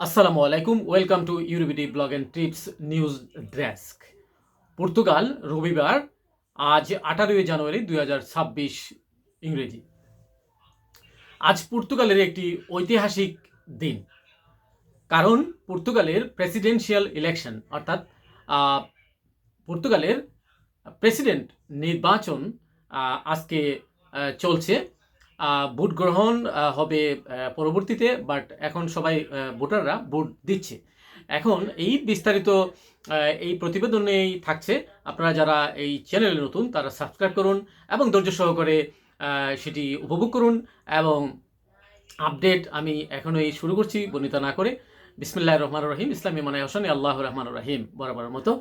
আসসালামু আলাইকুম welcome to EuroBD blog and tips news desk Portugal, রবিবার, আজ আঠারোই জানুয়ারি দুই হাজার ছাব্বিশ ইংরেজি। আজ পর্তুগালের একটি ঐতিহাসিক দিন, কারণ পর্তুগালের প্রেসিডেন্সিয়াল ইলেকশন অর্থাৎ পর্তুগালের প্রেসিডেন্ট নির্বাচন আজকে চলছে। ভোট গ্রহণ হবে পরবর্তীতে বাট এখন সবাই ভোটাররা ভোট দিচ্ছে। এখন এই বিস্তারিত এই প্রতিবেদনেই থাকছে। আপনারা যারা এই চ্যানেলে নতুন, তারা সাবস্ক্রাইব করুন এবং ধৈর্য সহকারে সেটি উপভোগ করুন এবং আপডেট আমি এখনই শুরু করছি, বর্ণিত না করে। বিসমিল্লাহ রহমান রহিম। ইসলামী মানে হোসেন আল্লাহ রহমান রহিম বরাবর মতো।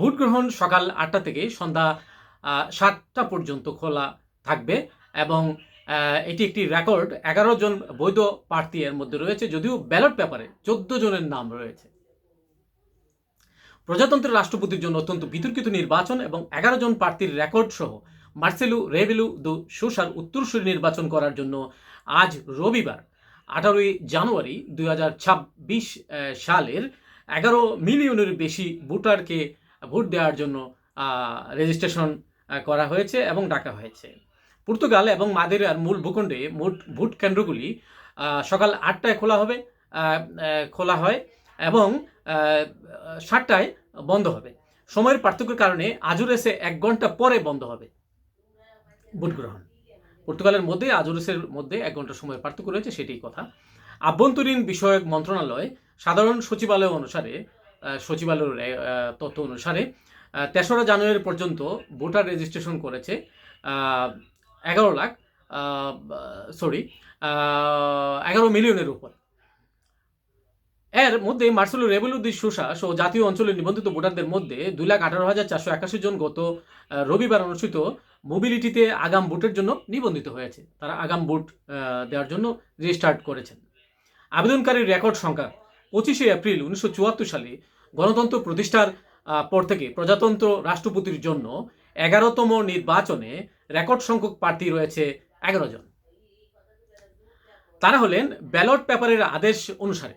ভোট গ্রহণ সকাল আটটা থেকে সন্ধ্যা সাতটা পর্যন্ত খোলা থাকবে। এবং এটি একটি রেকর্ড এগারো জন বৈধ প্রার্থী এর মধ্যে রয়েছে, যদিও ব্যালট পেপারে চোদ্দ জনের নাম রয়েছে। প্রজাতন্ত্রের রাষ্ট্রপতির জন্য অত্যন্ত বিতর্কিত নির্বাচন এবং এগারো জন প্রার্থীর রেকর্ড সহ মার্সেলু রেবেলু দু সোসার উত্তরসূরি নির্বাচন করার জন্য আজ রবিবার, আঠারোই জানুয়ারি দু হাজার ছাব্বিশ সালের এগারো মিলিয়নের বেশি ভোটারকে ভোট দেওয়ার জন্য রেজিস্ট্রেশন করা হয়েছে এবং ডাকা হয়েছে। পর্তুগাল এবং মাদেরিয়ার মূল ভূখণ্ডে মোট ভোট কেন্দ্রগুলি সকাল আটটায় খোলা হবে খোলা হয় এবং সাতটায় বন্ধ হবে। সময়ের পার্থক্যের কারণে আজুরেসে এক ঘণ্টা পরে বন্ধ হবে ভোট গ্রহণ। পর্তুগালের মধ্যে আজুরেসের মধ্যে এক ঘণ্টা সময়ের পার্থক্য রয়েছে, সেটাই কথা। আভ্যন্তরীণ বিষয়ক মন্ত্রণালয় সাধারণ সচিবালয় অনুসারে সচিবালয়ের তথ্য অনুসারে তেসরা জানুয়ারি পর্যন্ত ভোটার রেজিস্ট্রেশন করেছে এগারো লাখ সরি এগারো মিলিয়নের উপর। এর মধ্যে মার্সেলো রেবেলুদ্দি সুসা সহ জাতীয় অঞ্চলের নিবন্ধিত ভোটারদের মধ্যে দুই লাখ আঠারো হাজার চারশো একাশি জন গত রবিবার অনুষ্ঠিত মোবিলিটিতে আগাম ভোটের জন্য নিবন্ধিত হয়েছে। তারা আগাম ভোট দেওয়ার জন্য রেজিস্টার্ট করেছেন। আবেদনকারীর রেকর্ড সংখ্যা পঁচিশে এপ্রিল উনিশশো চুয়াত্তর সালে গণতন্ত্র প্রতিষ্ঠার পর থেকে প্রজাতন্ত্র রাষ্ট্রপতির জন্য এগারোতম নির্বাচনে রেকর্ড সংখ্যক প্রার্থী রয়েছে এগারো জন। তারা হলেন ব্যালট পেপারের আদেশ অনুসারে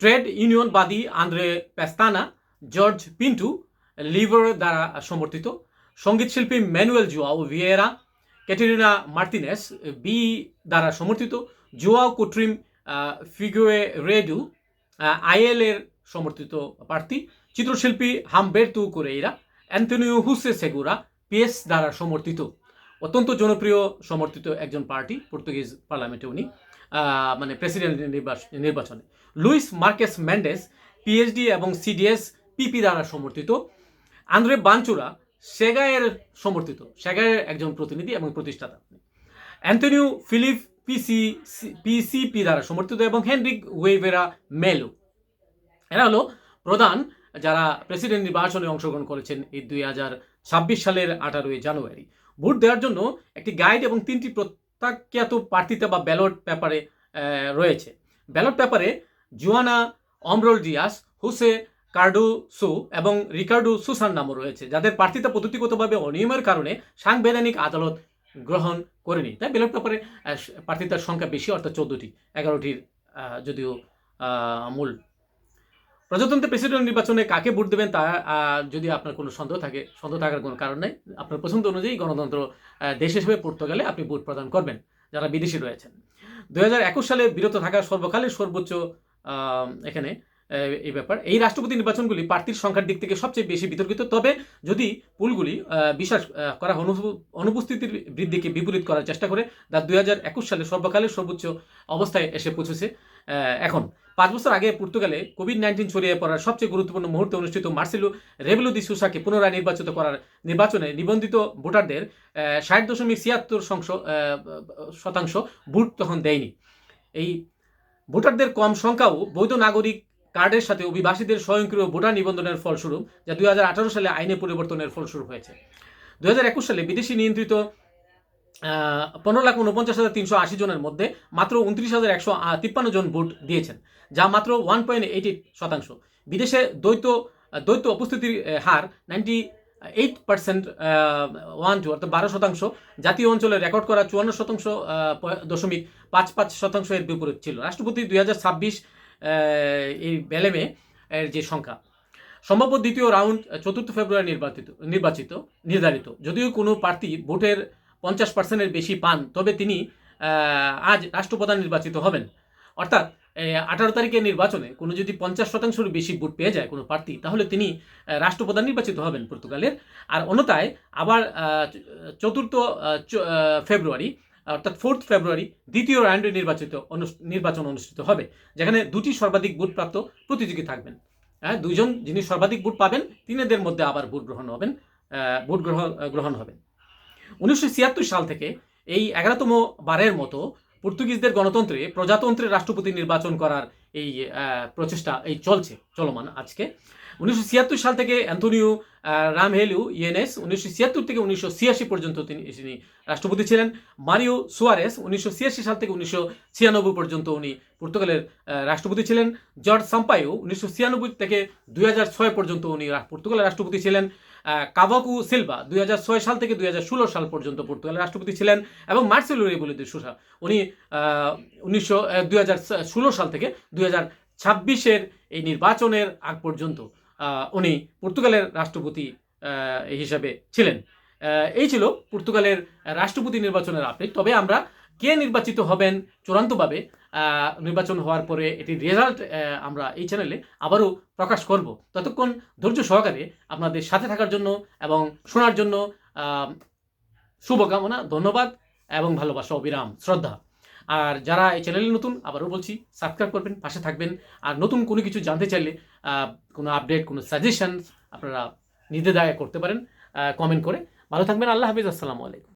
trade ইউনিয়নবাদী Andre Pestana, Jorge Pinto, Livre দ্বারা সমর্থিত সঙ্গীতশিল্পী Manuel João Vieira, Catarina Martins B দ্বারা সমর্থিত জুয়াও কুট্রিম ফিগুয়ে রেডু আইএল এর সমর্থিত প্রার্থী, চিত্রশিল্পী হামবের্তু কোরেইরা, অ্যান্টনিও হুসে সেগুরা পিএস দ্বারা সমর্থিত, অত্যন্ত জনপ্রিয় সমর্থিত একজন পার্টি, পর্তুগিজ পার্লামেন্টে উনি মানে প্রেসিডেন্ট নির্বাচনে। লুইস মার্কেস ম্যান্ডেস, পিএইচডি এবং সিডিএস, পিপি দ্বারা সমর্থিত। আন্দ্রে বাঞ্চুরা সেগায়ের সমর্থিত সেগায়ের একজন প্রতিনিধি এবং প্রতিষ্ঠাতা। অ্যান্টনিও ফিলিপ পিসি, পিসিপি দ্বারা সমর্থিত এবং হেনরিক ওয়েভেরা মেলো। এরা হলো প্রধান যারা প্রেসিডেন্ট নির্বাচনে অংশগ্রহণ করেছেন এই দুই হাজার ছাব্বিশ সালের আঠারোই জানুয়ারি। ভোট দেওয়ার জন্য একটি গাইড এবং তিনটি প্রত্যাখ্যাত প্রার্থিতা বা ব্যালট পেপারে রয়েছে। ব্যালট পেপারে জুয়ানা অমরোল ডিয়াস হুসে কার্ডো সু এবং রিকার্ডো সুসান নামও রয়েছে, যাদের প্রার্থিতা পদ্ধতিগতভাবে অনিয়মের কারণে সাংবিধানিক আদালত গ্রহণ করেনি। তাই ব্যালট পেপারে প্রার্থিতার সংখ্যা বেশি, অর্থাৎ চোদ্দটি, এগারোটির যদিও মূল প্রজাতন্ত্রের প্রেসিডেন্ট নির্বাচনে কাকে ভোট দেবেন তা যদি আপনার কোনো সন্দেহ থাকে, সন্দেহ থাকার কোনো কারণ নেই। আপনার পছন্দ অনুযায়ী গণতন্ত্র দেশ হিসেবে পর্তুগালে আপনি ভোট প্রদান করবেন, যারা বিদেশি রয়েছেন। দু হাজার একুশ সালে বিরত থাকা সর্বকালের সর্বোচ্চ এখানে এই ব্যাপার। এই রাষ্ট্রপতি নির্বাচনগুলি প্রার্থীর সংখ্যার দিক থেকে সবচেয়ে বেশি বিতর্কিত। তবে যদি পুলগুলি বিশ্বাস করা অনুপ- অনুপস্থিতির বৃদ্ধিকে বিপরীত করার চেষ্টা করে, তা দু হাজার একুশ সালে সর্বকালের সর্বোচ্চ অবস্থায় এসে পৌঁছেছে এখন। পাঁচ বছর আগে পর্তুগালে কোভিড নাইন্টিন ছড়িয়ে পড়ার সবচেয়ে গুরুত্বপূর্ণ মুহূর্তে অনুষ্ঠিত মার্সেলো রেবেলো দি সুসাকে পুনরায় নির্বাচিত করার নির্বাচনে নিবন্ধিত ভোটারদের ষাট দশমিক ছিয়াত্তর শতাংশ ভোট তখন দেয়নি। এই ভোটারদের কম সংখ্যাও বৈধ নাগরিক কার্ডের সাথে অভিবাসীদের স্বয়ংক্রিয় ভোটার নিবন্ধনের ফলস্বরূপ, যা দুই হাজার আঠেরো সালে আইনে পরিবর্তনের ফলস্বরূপ হয়েছে। দু হাজার একুশ সালে বিদেশি নিয়ন্ত্রিত পনেরো লাখ উনপঞ্চাশ হাজার তিনশো আশি জনের মধ্যে মাত্র উনত্রিশ হাজার একশো তিপ্পান্ন জন ভোট দিয়েছেন, যা মাত্র ওয়ান পয়েন্ট এইট এইট শতাংশ। বিদেশে দ্বৈত দ্বৈত উপস্থিতির হার ninety eight percent one two অর্থাৎ বারো শতাংশ। জাতীয় অঞ্চলে রেকর্ড করা চুয়ান্ন শতাংশ দশমিক পাঁচ পাঁচ শতাংশ এর বিপরীত ছিল। রাষ্ট্রপতি দুই হাজার ছাব্বিশ এই বেলেমে এর যে সংখ্যা। সম্ভাব্য দ্বিতীয় রাউন্ড চতুর্থ ফেব্রুয়ারি নির্বাচিত নির্বাচিত, নির্ধারিত। যদিও কোনো প্রার্থী ভোটের পঞ্চাশ পার্সেন্টের বেশি পান, তবে তিনি আজ রাষ্ট্রপ্রধান নির্বাচিত হবেন। অর্থাৎ আঠারো তারিখের নির্বাচনে কোনো যদি পঞ্চাশ শতাংশের বেশি ভোট পেয়ে যায় কোনো প্রার্থী, তাহলে তিনি রাষ্ট্রপ্রধান নির্বাচিত হবেন পর্তুগালের। আর অন্যতায় আবার চতুর্থ ফেব্রুয়ারি, অর্থাৎ ফোর্থ ফেব্রুয়ারি দ্বিতীয় রাউন্ডে নির্বাচিত নির্বাচন অনুষ্ঠিত হবে, যেখানে দুটি সর্বাধিক ভোটপ্রাপ্ত প্রতিযোগী থাকবেন। হ্যাঁ দুইজন যিনি সর্বাধিক ভোট পাবেন, তিনেদের মধ্যে আবার ভোট গ্রহণ হবেন ভোট গ্রহণ গ্রহণ হবেন। উনিশশো ছিয়াত্তর সাল থেকে এই এগারোতম বারের মতো পর্তুগিজদের গণতন্ত্রে প্রজাতন্ত্রের রাষ্ট্রপতি নির্বাচন করার এই প্রচেষ্টা এই চলছে চলমান আজকে। উনিশশো ছিয়াত্তর সাল থেকে অ্যান্থনিও আহ, রামহেলু ইএনএস উনিশশো ছিয়াত্তর থেকে উনিশশো ছিয়াশি পর্যন্ত তিনি তিনি রাষ্ট্রপতি ছিলেন। মারিও সুয়ারেস উনিশশো ছিয়াশি সাল থেকে উনিশশো ছিয়ানব্বই পর্যন্ত উনি পর্তুগালের রাষ্ট্রপতি ছিলেন। জর্জ সাম্পাইও উনিশশো ছিয়ানব্বই থেকে দুই হাজার ছয় পর্যন্ত উনি পর্তুগালের রাষ্ট্রপতি ছিলেন। কাভাকু সিলভা দুই সাল থেকে দুই হাজার ষোলো সাল পর্যন্ত পর্তুগালের রাষ্ট্রপতি ছিলেন এবং মার্সেলো রেবুলি de সুসা উনি উনিশশো সাল থেকে দুই ছাব্বিশের এই নির্বাচনের আগ পর্যন্ত উনি পর্তুগালের রাষ্ট্রপতি হিসাবে ছিলেন। এই ছিল পর্তুগালের রাষ্ট্রপতি নির্বাচনের আপডেট। তবে আমরা কে নির্বাচিত হবেন চূড়ান্তভাবে নির্বাচন হওয়ার পরে এটির রেজাল্ট আমরা এই চ্যানেলে আবারও প্রকাশ করব। ততক্ষণ ধৈর্য সহকারে আপনাদের সাথে থাকার জন্য এবং শোনার জন্য শুভকামনা, ধন্যবাদ এবং ভালোবাসা, অবিরাম, শ্রদ্ধা। আর যারা এই চ্যানেলে নতুন, আবারও বলছি সাবস্ক্রাইব করবেন, পাশে থাকবেন। আর নতুন কোনো কিছু জানতে চাইলে কোনো আপডেট কোনো সাজেশন আপনারা নির্দেদায় করতে পারেন কমেন্ট করে। ভালো থাকবেন, আল্লাহ হাফিজ, আসসালামু আলাইকুম।